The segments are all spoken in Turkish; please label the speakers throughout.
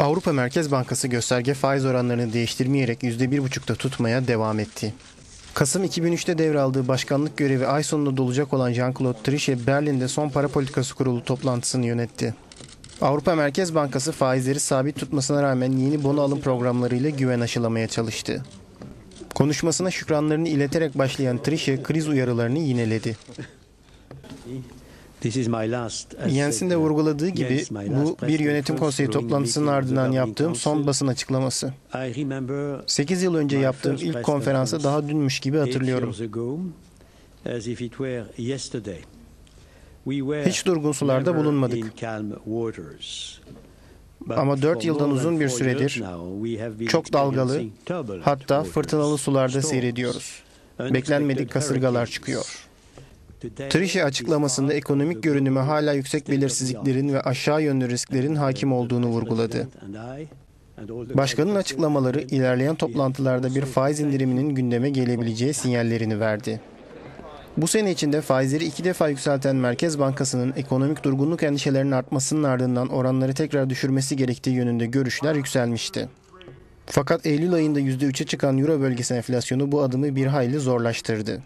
Speaker 1: Avrupa Merkez Bankası gösterge faiz oranlarını değiştirmeyerek %1,5'ta tutmaya devam etti. Kasım 2003'te devraldığı başkanlık görevi ay sonunda dolacak olan Jean-Claude Trichet, Berlin'de son para politikası kurulu toplantısını yönetti. Avrupa Merkez Bankası faizleri sabit tutmasına rağmen yeni bono alım programlarıyla güven aşılamaya çalıştı. Konuşmasına şükranlarını ileterek başlayan Trichet kriz uyarılarını yineledi. Yens'in de vurguladığı gibi bu bir yönetim konseyi toplantısının ardından yaptığım son basın açıklaması. 8 yıl önce yaptığım ilk konferansı daha dünmüş gibi hatırlıyorum. Hiç durgun sularda bulunmadık. Ama 4 yıldan uzun bir süredir çok dalgalı hatta fırtınalı sularda seyrediyoruz. Beklenmedik kasırgalar çıkıyor. Trichet açıklamasında ekonomik görünüme hala yüksek belirsizliklerin ve aşağı yönlü risklerin hakim olduğunu vurguladı. Başkanın açıklamaları ilerleyen toplantılarda bir faiz indiriminin gündeme gelebileceği sinyallerini verdi. Bu sene içinde faizleri iki defa yükselten Merkez Bankası'nın ekonomik durgunluk endişelerinin artmasının ardından oranları tekrar düşürmesi gerektiği yönünde görüşler yükselmişti. Fakat Eylül ayında %3'e çıkan Euro bölgesi enflasyonu bu adımı bir hayli zorlaştırdı.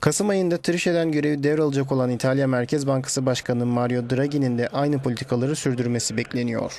Speaker 1: Kasım ayında Trichet'den görevi devralacak olan İtalya Merkez Bankası Başkanı Mario Draghi'nin de aynı politikaları sürdürmesi bekleniyor.